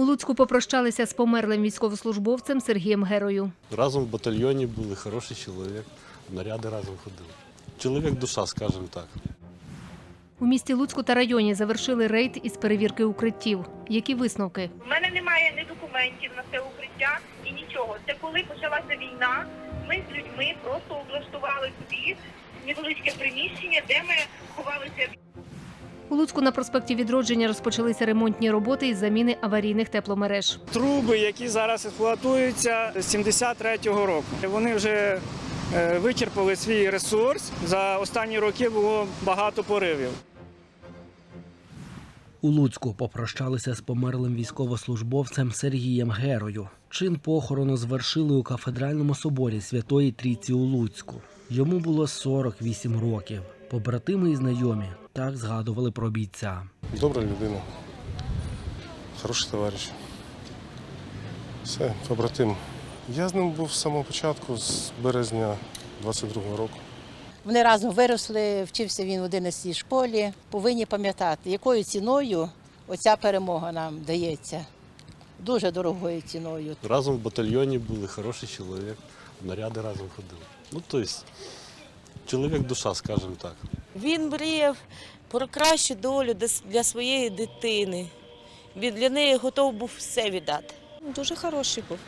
У Луцьку попрощалися з померлим військовослужбовцем Сергієм Герою. Разом в батальйоні були хороший чоловік, наряди разом ходили. Чоловік душа, скажімо так. У місті Луцьку та районі завершили рейд із перевірки укриттів. Які висновки? У мене немає ні документів на це укриття і нічого. Це коли почалася війна. Ми з людьми просто облаштували собі невеличке приміщення, де ми ховалися У Луцьку на проспекті Відродження розпочалися ремонтні роботи із заміни аварійних тепломереж. Труби, які зараз експлуатуються з 73-го року. Вони вже е, вичерпали свій ресурс. За останні роки було багато поривів. У Луцьку попрощалися з померлим військовослужбовцем Сергієм Герою. Чин похорону звершили у кафедральному соборі Святої Трійці у Луцьку. Йому було 48 років. Побратими і знайомі так згадували про бійця. Добра людина, хороший товариш. Все, побратим. Я з ним був з самого початку, з березня 22-го року. Вони разом виросли, вчився він в 11 школі. Повинні пам'ятати, якою ціною оця перемога нам дається. Дуже дорогою ціною. Разом в батальйоні були хороший чоловік, наряди разом ходили. Ну, тобто, чоловік душа, скажімо так. Він мріяв про кращу долю для своєї дитини. Він для неї готов був все віддати. Дуже хороший був.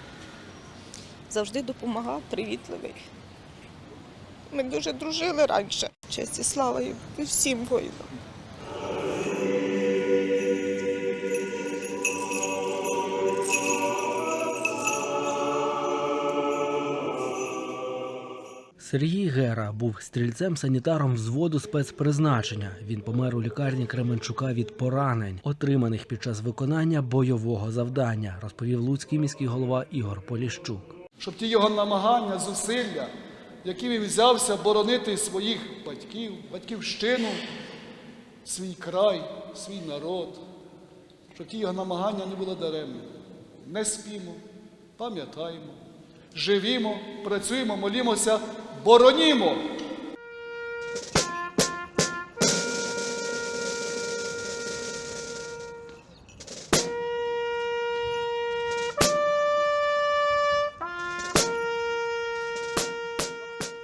Завжди допомагав, привітливий. Ми дуже дружили раніше. Честь і слава і всім воїнам. Сергій Гера був стрільцем-санітаром взводу спецпризначення. Він помер у лікарні Кременчука від поранень, отриманих під час виконання бойового завдання, розповів луцький міський голова Ігор Поліщук. щоб ті його намагання, зусилля, які він взявся боронити своїх батьків, батьківщину, свій край, свій народ, щоб ті його намагання не були даремні. Не спімо, пам'ятаємо, живімо, працюємо, молімося, боронімо.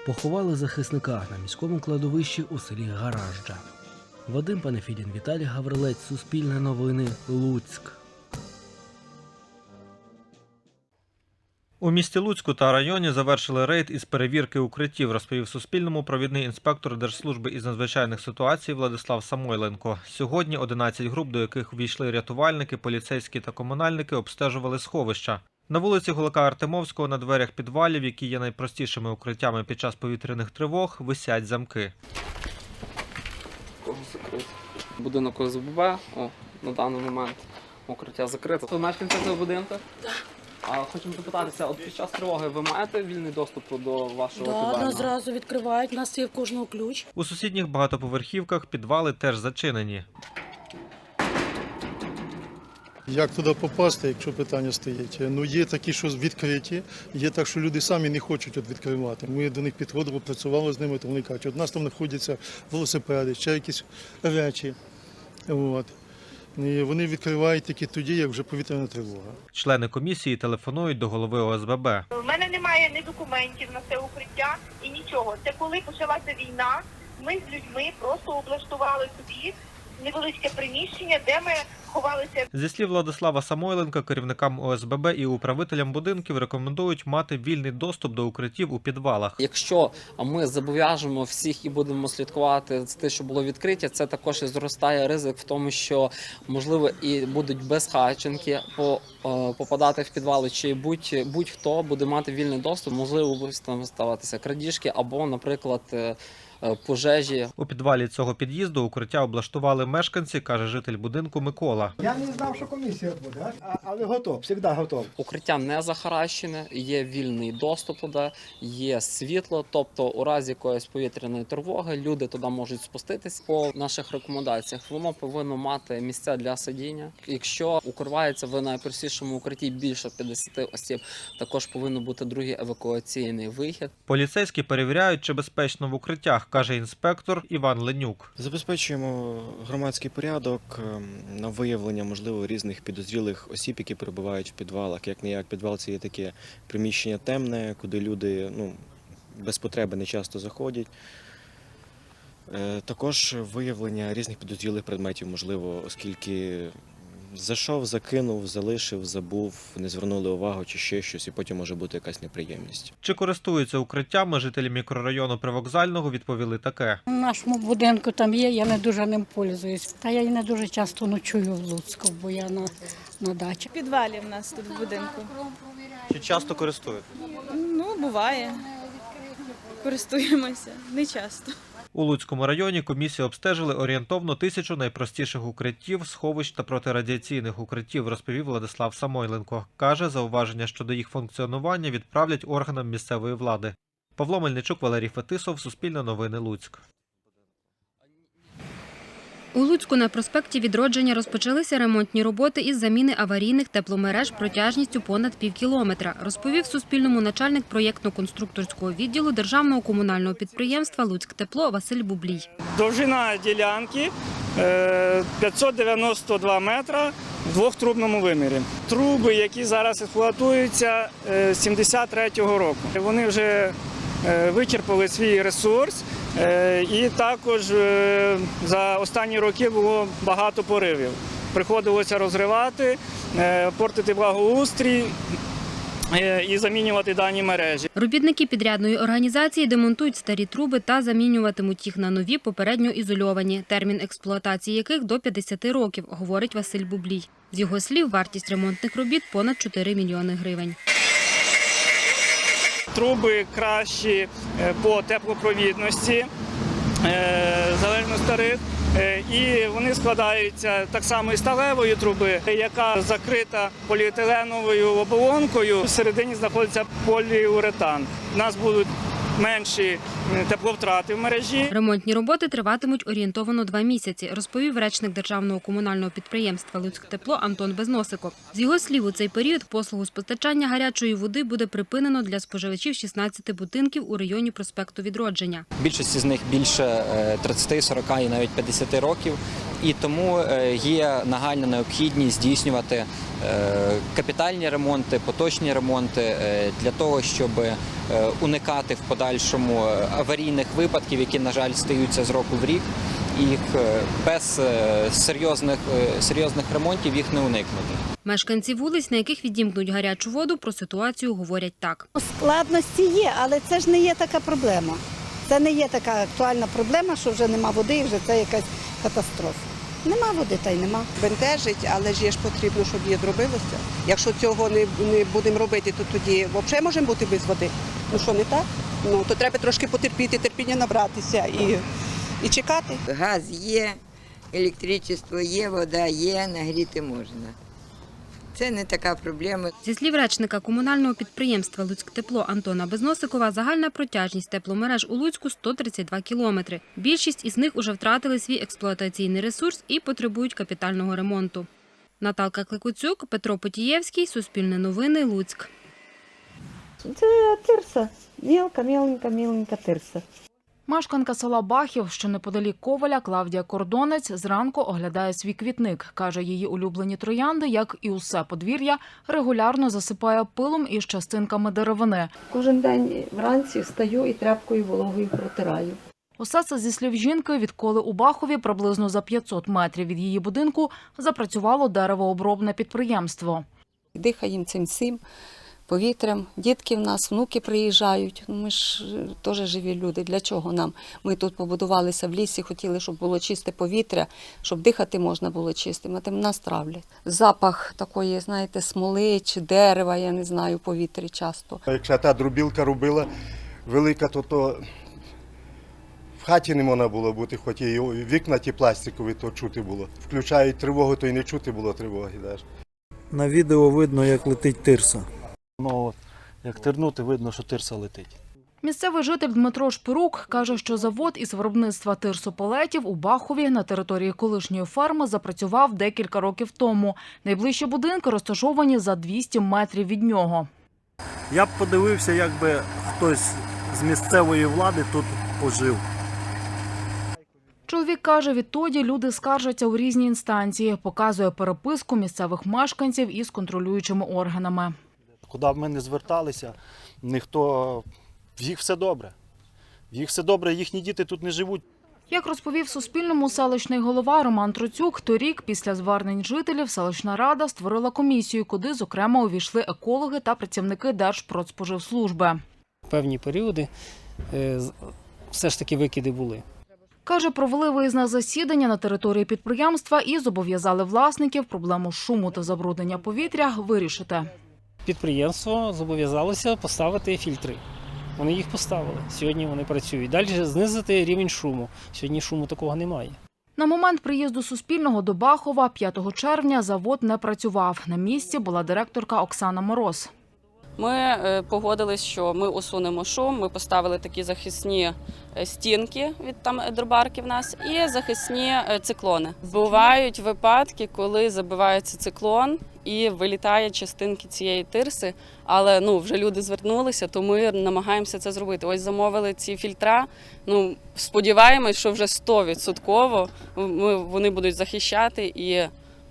Поховали захисника на міському кладовищі у селі Гаражджа. Вадим Панефідін, Віталій Гаврилець, Суспільне новини, Луцьк. У місті Луцьку та районі завершили рейд із перевірки укриттів, розповів Суспільному провідний інспектор Держслужби із надзвичайних ситуацій Владислав Самойленко. Сьогодні 11 груп, до яких увійшли рятувальники, поліцейські та комунальники, обстежували сховища. На вулиці Гулака Артемовського на дверях підвалів, які є найпростішими укриттями під час повітряних тривог, висять замки. Будинок ОСББ, о, на даний момент укриття закрите. Ви мешканці цього будинку? Так. А хочемо запитатися, от під час тривоги ви маєте вільний доступ до вашого Да, підвального? нас зразу відкривають, у нас є в кожного ключ. У сусідніх багатоповерхівках підвали теж зачинені. Як туди попасти, якщо питання стоїть? Ну є такі, що відкриті, є так, що люди самі не хочуть от відкривати. Ми до них підходили, працювали з ними, то вони кажуть, от у нас там знаходяться велосипеди, ще якісь речі. От. І вони відкривають тільки тоді, як вже повітряна тривога. Члени комісії телефонують до голови ОСББ. У мене немає ні документів на це укриття і нічого. Це коли почалася війна. Ми з людьми просто облаштували собі невеличке приміщення, де ми ховалися Зі слів Владислава Самойленка, керівникам ОСББ і управителям будинків рекомендують мати вільний доступ до укриттів у підвалах. Якщо ми зобов'яжемо всіх і будемо слідкувати за те, що було відкриття, це також і зростає ризик в тому, що можливо і будуть безхатченки по, е, попадати в підвали, чи будь, будь-хто буде мати вільний доступ, можливо, будуть там ставатися крадіжки або, наприклад, е, пожежі У підвалі цього під'їзду укриття облаштували мешканці, каже житель будинку Микола. Я не знав, що комісія буде, але готов, завжди готов. Укриття не захаращене, є вільний доступ туди, є світло. Тобто, у разі якоїсь повітряної тривоги люди туди можуть спуститись. По наших рекомендаціях воно повинно мати місця для сидіння. Якщо укривається в найпростішому укритті більше 50 осіб, також повинен бути другий евакуаційний вихід. Поліцейські перевіряють, чи безпечно в укриттях, каже інспектор Іван Ленюк. Забезпечуємо громадський порядок ем, на виявлення, можливо, різних підозрілих осіб, які перебувають в підвалах. Як не як підвал це є таке приміщення темне, куди люди ну, без потреби не часто заходять. Е, Також виявлення різних підозрілих предметів, можливо, оскільки зайшов, закинув, залишив, забув, не звернули увагу чи ще щось, і потім може бути якась неприємність. Чи користуються укриттями жителі мікрорайону Привокзального, відповіли таке. У нашому будинку там є, я не дуже ним пользуюсь. Та я і не дуже часто ночую в Луцьку, бо я на, на дачі. В підвалі в нас тут в будинку. Чи часто користуєтесь? Ну, буває. Користуємося. Не часто. У Луцькому районі комісії обстежили орієнтовно тисячу найпростіших укриттів, сховищ та протирадіаційних укриттів, розповів Владислав Самойленко. Каже, зауваження щодо їх функціонування відправлять органам місцевої влади. Павло Мельничук, Валерій Фетисов, Суспільне новини Луцьк. У Луцьку на проспекті Відродження розпочалися ремонтні роботи із заміни аварійних тепломереж протяжністю понад пів кілометра, розповів Суспільному начальник проєктно-конструкторського відділу Державного комунального підприємства «Луцьктепло» Василь Бублій. Довжина ділянки е, 592 метра в двохтрубному вимірі. Труби, які зараз експлуатуються е, з 73-го року. Вони вже е, вичерпали свій ресурс. Е, І також е, за останні роки було багато поривів. Приходилося розривати, е, портити благоустрій і замінювати дані мережі. Робітники підрядної організації демонтують старі труби та замінюватимуть їх на нові попередньо ізольовані, термін експлуатації яких до 50 років, говорить Василь Бублій. З його слів, вартість ремонтних робіт понад 4 мільйони гривень. Труби кращі е, по теплопровідності, е, залежно старих. Е, І вони складаються так само із сталевої труби, яка закрита поліетиленовою оболонкою. Всередині знаходиться поліуретан. У нас будуть менші е, тепловтрати в мережі. Ремонтні роботи триватимуть орієнтовано два місяці, розповів речник державного комунального підприємства «Луцьктепло» Антон Безносико. З його слів, у цей період послугу з постачання гарячої води буде припинено для споживачів 16 будинків у районі проспекту Відродження. Більшості з них більше е, 30, 40 і навіть 50 років. І тому е, є нагальна необхідність здійснювати е, капітальні ремонти, поточні ремонти е, для того, щоб е, уникати в подальшому е, аварійних випадків, які, на жаль, стаються з року в рік. Їх е, без е, серйозних, серйозних ремонтів їх не уникнути. Мешканці вулиць, на яких відімкнуть гарячу воду, про ситуацію говорять так. Складності є, але це ж не є така проблема. Це не є така актуальна проблема, що вже нема води і вже це якась катастрофа. Нема води та й нема. бентежить, але ж є ж потрібно, щоб її зробилося. Якщо цього не, не будемо робити, то тоді взагалі можемо бути без води. Ну що не так? Ну то треба трошки потерпіти, терпіння набратися і, і чекати. Газ є, електричество є, вода є, нагріти можна. Це не така проблема. Зі слів речника комунального підприємства «Луцьктепло» Антона Безносикова, загальна протяжність тепломереж у Луцьку 132 кілометри. Більшість із них уже втратили свій експлуатаційний ресурс і потребують капітального ремонту. Наталка Кликуцюк, Петро Потієвський, Суспільне новини, Луцьк. Це тирса. Мілка, міленька, міленька тирса. Мешканка села Бахів, що неподалік Коваля, Клавдія Кордонець, зранку оглядає свій квітник. Каже, її улюблені троянди, як і усе подвір'я, регулярно засипає пилом із частинками деревини. Кожен день вранці встаю і тряпкою вологою протираю. Усе це зі слів жінки, відколи у Бахові приблизно за 500 метрів від її будинку запрацювало деревообробне підприємство. Дихаємо цим всім повітрям. Дітки в нас, внуки приїжджають. Ну, ми ж е, теж живі люди. Для чого нам? Ми тут побудувалися в лісі, хотіли, щоб було чисте повітря, щоб дихати можна було чистим, а тим нас травлять. Запах такої, знаєте, смоли чи дерева, я не знаю, в повітрі часто. Якщо та дробілка робила велика, то, то в хаті не можна було бути, хоч і вікна ті пластикові, то чути було. Включають тривогу, то й не чути було тривоги. Даже. На відео видно, як летить тирса. Ну, от, як тернути, видно, що тирса летить. Місцевий житель Дмитро Шпирук каже, що завод із виробництва тирсополетів у Бахові на території колишньої ферми запрацював декілька років тому. Найближчі будинки розташовані за 200 метрів від нього. Я б подивився, якби хтось з місцевої влади тут пожив. Чоловік каже, відтоді люди скаржаться у різні інстанції, показує переписку місцевих мешканців із контролюючими органами. Куди б ми не зверталися, ніхто в їх все добре. В їх все добре, їхні діти тут не живуть. Як розповів Суспільному селищний голова Роман Троцюк, торік після звернень жителів селищна рада створила комісію, куди зокрема увійшли екологи та працівники Держпродспоживслужби. певні періоди е, все ж таки викиди були. Каже, провели виїзне засідання на території підприємства і зобов'язали власників проблему шуму та забруднення повітря вирішити. Підприємство зобов'язалося поставити фільтри. Вони їх поставили. Сьогодні вони працюють. Далі знизити рівень шуму. Сьогодні шуму такого немає. На момент приїзду Суспільного до Бахова 5 червня завод не працював. На місці була директорка Оксана Мороз. Ми е, погодились, що ми усунемо шум. Ми поставили такі захисні е, стінки від там дробарки в нас і захисні е, циклони. Бувають випадки, коли забивається циклон і вилітає частинки цієї тирси. Але ну вже люди звернулися, то ми намагаємося це зробити. Ось замовили ці фільтра. Ну сподіваємось, що вже 100% ми вони будуть захищати і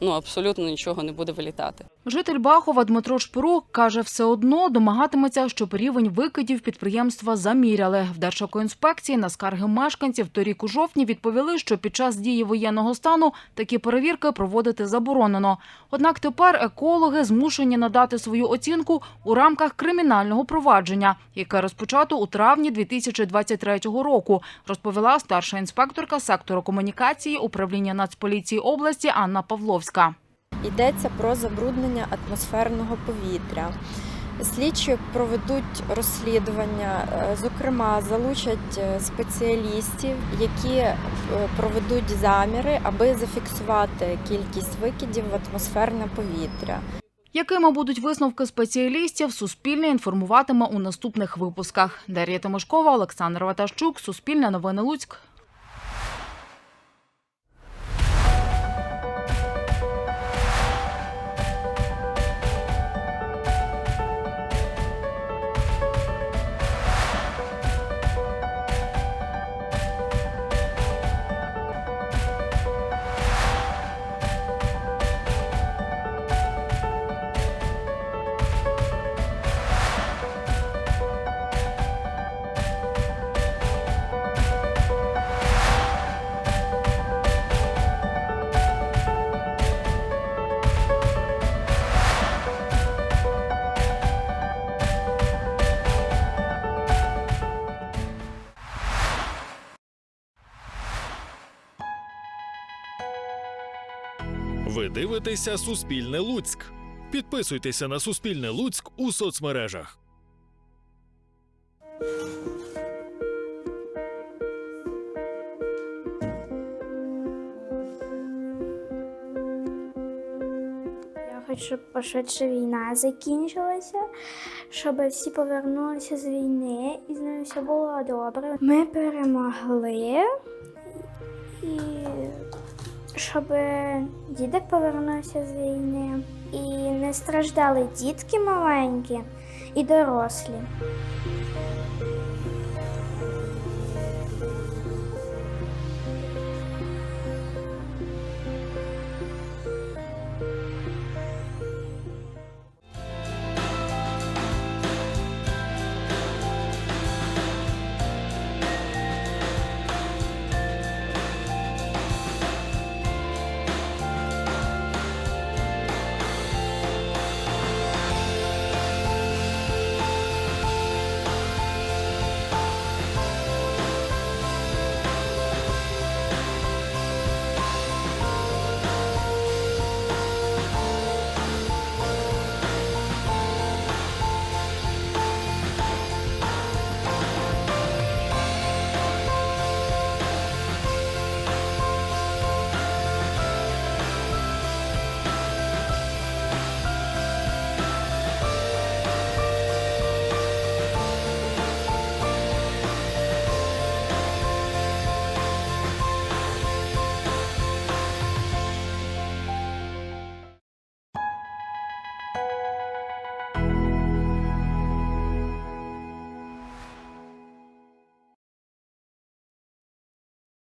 ну абсолютно нічого не буде вилітати. Житель Бахова Дмитро Шпирук каже, все одно домагатиметься, щоб рівень викидів підприємства заміряли. В Держекоінспекції на скарги мешканців торік у жовтні відповіли, що під час дії воєнного стану такі перевірки проводити заборонено. Однак тепер екологи змушені надати свою оцінку у рамках кримінального провадження, яке розпочато у травні 2023 року, розповіла старша інспекторка сектору комунікації управління Нацполіції області Анна Павловська. Йдеться про забруднення атмосферного повітря. Слідчі проведуть розслідування, е, зокрема, залучать е, спеціалістів, які е, проведуть заміри, аби зафіксувати кількість викидів в атмосферне повітря. Якими будуть висновки спеціалістів, Суспільне інформуватиме у наступних випусках. Дар'я Тимошкова, Олександр Ватащук, Суспільне новини Луцьк. Дивитеся Суспільне Луцьк. Підписуйтеся на Суспільне Луцьк у соцмережах. Я хочу, щоб пошвидше війна закінчилася, щоб всі повернулися з війни і з ними все було добре. Ми перемогли і щоб дідок повернувся з війни і не страждали дітки маленькі і дорослі.